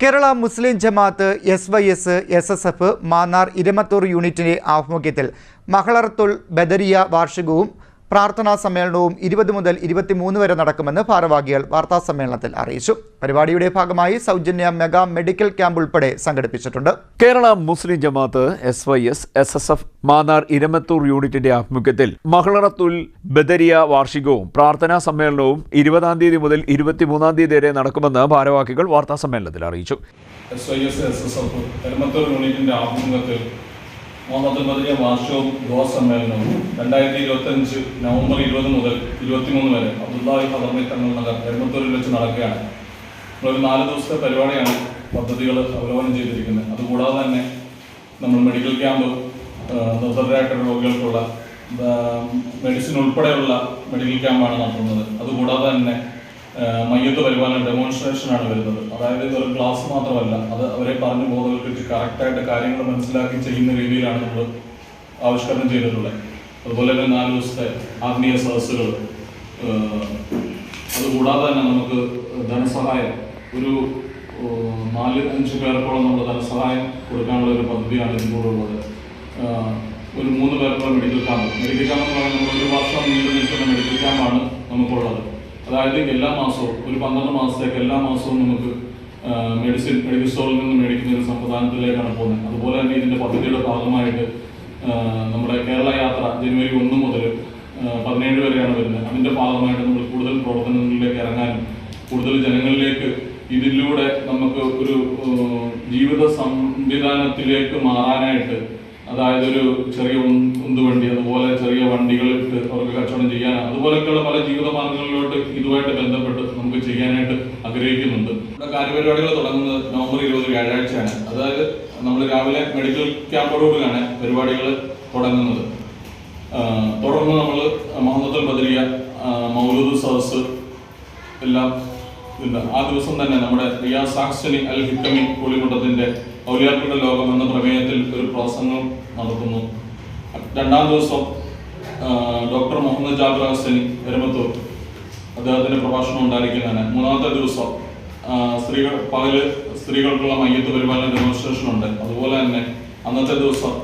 Kerala Muslim Jamaath S Y S S S F Mannar Iramathur യൂണിറ്റിന്റെ ആഭിമുഖ്യത്തിൽ മഹളർത്തുൽ ബദരിയ വാർഷികവും പ്രാർത്ഥനാ സമ്മേളനവും ഇരുപത് മുതൽ ഇരുപത്തിമൂന്ന് വരെ നടക്കുമെന്ന് ഭാരവാഹികൾ വാർത്താ സമ്മേളനത്തിൽ അറിയിച്ചു. പരിപാടിയുടെ ഭാഗമായി സൗജന്യ മെഗാ മെഡിക്കൽ ക്യാമ്പ് ഉൾപ്പെടെ സംഘടിപ്പിച്ചിട്ടുണ്ട്. Kerala Muslim Jamaath S Y S S S F Mannar Iramathur യൂണിറ്റിന്റെ ആഭിമുഖ്യത്തിൽ മഹളറത്തുൽ ബദരിയ വാർഷികവും പ്രാർത്ഥനാ സമ്മേളനവും ഇരുപതാം തീയതി മുതൽ ഇരുപത്തിമൂന്നാം തീയതി വരെ നടക്കുമെന്ന് ഭാരവാഹികൾ വാർത്താ സമ്മേളനത്തിൽ അറിയിച്ചു. S Y S S S F Iramathur യൂണിറ്റിന്റെ ആഭിമുഖ്യത്തിൽ മുഹമ്മദ് ബദരിയ വാർഷികവും ദുവാ സമ്മേളനവും രണ്ടായിരത്തി ഇരുപത്തഞ്ച് നവംബർ ഇരുപത് മുതൽ ഇരുപത്തിമൂന്ന് വരെ അബ്ദുല്ലാഹി ഹദർമി തങ്ങൾ നഗർ എഴുപത്തൂരിൽ വെച്ച് നടക്കുകയാണ്. നമ്മളൊരു നാല് ദിവസത്തെ പരിപാടിയാണ് പദ്ധതികൾ അവലോകനം ചെയ്തിരിക്കുന്നത്. അതുകൂടാതെ തന്നെ നമ്മൾ മെഡിക്കൽ ക്യാമ്പ് നിർദ്ധരായിട്ടുള്ള രോഗികൾക്കുള്ള മെഡിസിൻ ഉൾപ്പെടെയുള്ള മെഡിക്കൽ ക്യാമ്പാണ് നടത്തുന്നത്. അതുകൂടാതെ തന്നെ മയ്യത്ത് പരിപാലന ഡെമോൺസ്ട്രേഷനാണ് വരുന്നത്. അതായത് ഇതൊരു ക്ലാസ് മാത്രമല്ല. അത് അവരെ പറഞ്ഞു ബോധവൽക്കരിച്ച് കറക്റ്റായിട്ട് കാര്യങ്ങൾ മനസ്സിലാക്കി ചെയ്യുന്ന രീതിയിലാണ് നമ്മൾ ആവിഷ്കരണം ചെയ്തിട്ടുള്ളത്. അതുപോലെ തന്നെ നാല് ദിവസത്തെ ആത്മീയ സദസ്സുകൾ. അതുകൂടാതെ തന്നെ നമുക്ക് ധനസഹായം. ഒരു നാല് അഞ്ച് പേർക്കോളം നമ്മൾ ധനസഹായം കൊടുക്കാനുള്ള ഒരു പദ്ധതിയാണ് ഇതിനോടുള്ളത് ഒരു മൂന്ന് പേർക്കുള്ള മെഡിക്കൽ ക്യാമ്പ് മെഡിക്കൽ ക്യാമ്പ് എന്ന് പറയുന്നത് ഒരു വർഷം നീണ്ടു നിൽക്കുന്ന മെഡിക്കൽ ക്യാമ്പാണ് നമുക്കുള്ളത്. അതായത് എല്ലാ മാസവും ഒരു പന്ത്രണ്ട് മാസത്തേക്ക് എല്ലാ മാസവും നമുക്ക് മെഡിസിൻ മെഡിക്കൽ സ്റ്റോറിൽ നിന്ന് മേടിക്കുന്ന ഒരു സംവിധാനത്തിലേക്കാണ് പോകുന്നത്. അതുപോലെ തന്നെ ഇതിന്റെ പദ്ധതിയുടെ ഭാഗമായിട്ട് നമ്മുടെ കേരള യാത്ര ജനുവരി ഒന്ന് മുതൽ പതിനേഴ് വരെയാണ് വരുന്നത്. അതിന്റെ ഭാഗമായിട്ട് നമ്മൾ കൂടുതൽ പ്രവർത്തനങ്ങളിലേക്ക് ഇറങ്ങാനും കൂടുതൽ ജനങ്ങളിലേക്ക് ഇതിലൂടെ നമുക്ക് ഒരു ജീവിത സംവിധാനത്തിലേക്ക് മാറാനായിട്ട് അതായത് ഒരു ചെറിയ ഉന്തുവണ്ടി അതുപോലെ ചെറിയ വണ്ടികളിട്ട് അവർക്ക് കച്ചവടം ചെയ്യാൻ അതുപോലെയൊക്കെയുള്ള പല ജീവിത മാർഗങ്ങളിലോട്ട് ഇതുമായിട്ട് ബന്ധപ്പെട്ട് നമുക്ക് ചെയ്യാനായിട്ട് ആഗ്രഹിക്കുന്നുണ്ട്. നമ്മുടെ കാര്യപരിപാടികൾ തുടങ്ങുന്നത് നവംബർ ഇരുപത് വ്യാഴാഴ്ചയാണ്. അതായത് നമ്മൾ രാവിലെ മെഡിക്കൽ ക്യാമ്പോടുകൂടിയാണ് പരിപാടികൾ തുടങ്ങുന്നത്. തുടർന്ന് നമ്മൾ മുഹമ്മദ് ബദരിയ മൗലൂദ് സദസ് എല്ലാം ആ ദിവസം തന്നെ നമ്മുടെ റിയാ സാക്സനി അൽ ഹിക്കമി പുളിമുട്ടത്തിന്റെ ഔലിയാക്കളുടെ ലോകം എന്ന പ്രമേയത്തിൽ ഒരു പ്രസംഗം നടത്തുന്നു. രണ്ടാം ദിവസം ഡോക്ടർ മുഹമ്മദ് ജാബിർ ഹസനി എരമത്തൂർ. അദ്ദേഹത്തിന്റെ പ്രഭാഷണം ഉണ്ടായിരിക്കുന്നതാണ്. മൂന്നാമത്തെ ദിവസം സ്ത്രീകൾ പകൽ സ്ത്രീകൾക്കുള്ള മയ്യത്ത് പരിപാലന ഡെമോൺസ്ട്രേഷൻ ഉണ്ട് അതുപോലെ തന്നെ അന്നത്തെ ദിവസം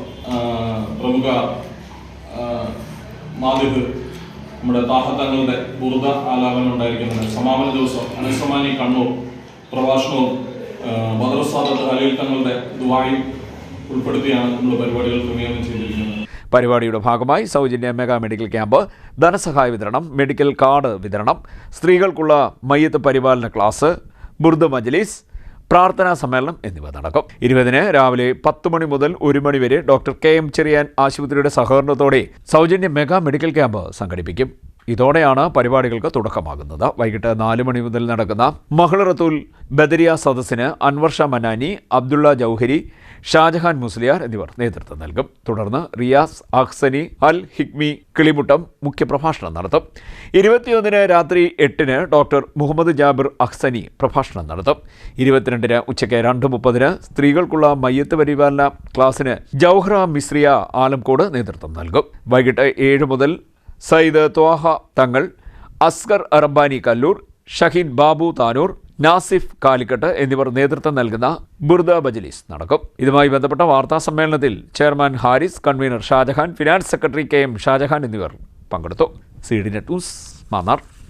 പ്രമുഖ മാധ്യമ നമ്മുടെ താഹത്തങ്ങളുടെ ബുർദ ആലാപനം ഉണ്ടായിരിക്കുന്നുണ്ട് സമാപന ദിവസം അനസമാനി കണ്ണൂർ പ്രഭാഷണവും ബദറുസാദത്ത് അലയിൽ തങ്ങളുടെ ദുബായും ഉൾപ്പെടുത്തിയാണ് നമ്മൾ പരിപാടികൾ ക്രമീകരണം ചെയ്തിരിക്കുന്നത്. പരിപാടിയുടെ ഭാഗമായി സൗജന്യ മെഗാ മെഡിക്കൽ ക്യാമ്പ് ധനസഹായ വിതരണം മെഡിക്കൽ കാർഡ് വിതരണം സ്ത്രീകൾക്കുള്ള മയ്യത്ത് പരിപാലന ക്ലാസ് ബുർദ് മജ്ലിസ് പ്രാർത്ഥനാ സമ്മേളനം എന്നിവ നടക്കും. ഇരുപതിന് രാവിലെ പത്ത് മണി മുതൽ ഒരു മണി വരെ ഡോക്ടർ കെ എം ചെറിയാൻ ആശുപത്രിയുടെ സഹകരണത്തോടെ സൗജന്യ മെഗാ മെഡിക്കൽ ക്യാമ്പ് സംഘടിപ്പിക്കും. ഇതോടെയാണ് പരിപാടികൾക്ക് തുടക്കമാകുന്നത്. വൈകിട്ട് നാല് മണി മുതൽ നടക്കുന്ന മഹ്ളറത്തുൽ ബദരിയ സദസ്സിന് അൻവർഷ മനാനി അബ്ദുള്ള ജൗഹരി ഷാജഹാൻ മുസ്ലിയാർ എന്നിവർ നേതൃത്വം നൽകും. തുടർന്ന് റിയാസ് അഹ്സനി അൽ ഹിഗ്മി കിളിമുട്ടം മുഖ്യപ്രഭാഷണം നടത്തും. ഇരുപത്തിയൊന്നിന് രാത്രി എട്ടിന് ഡോക്ടർ മുഹമ്മദ് ജാബിർ അഹ്സനി പ്രഭാഷണം നടത്തും. ഇരുപത്തിരണ്ടിന് ഉച്ചയ്ക്ക് രണ്ട് മുപ്പതിന് സ്ത്രീകൾക്കുള്ള മയ്യത്ത് പരിപാലന ക്ലാസ്സിന് ജൗഹ്ര മിശ്രിയ ആലംകോട് നേതൃത്വം നൽകും. വൈകിട്ട് ഏഴ് മുതൽ സയ്യിദ് ത്വാഹ തങ്ങൾ അസ്കർ റബ്ബാനി കല്ലൂർ ഷഹീൻ ബാബു താനൂർ നാസിഫ് കാലിക്കട്ട് എന്നിവർ നേതൃത്വം നൽകുന്ന ബുർദ ബജലീസ് നടക്കും. ഇതുമായി ബന്ധപ്പെട്ട വാർത്താ സമ്മേളനത്തിൽ chairman Haris convener Shajahan finance secretary K M Shajahan എന്നിവർ പങ്കെടുത്തു. C D net news Mannar.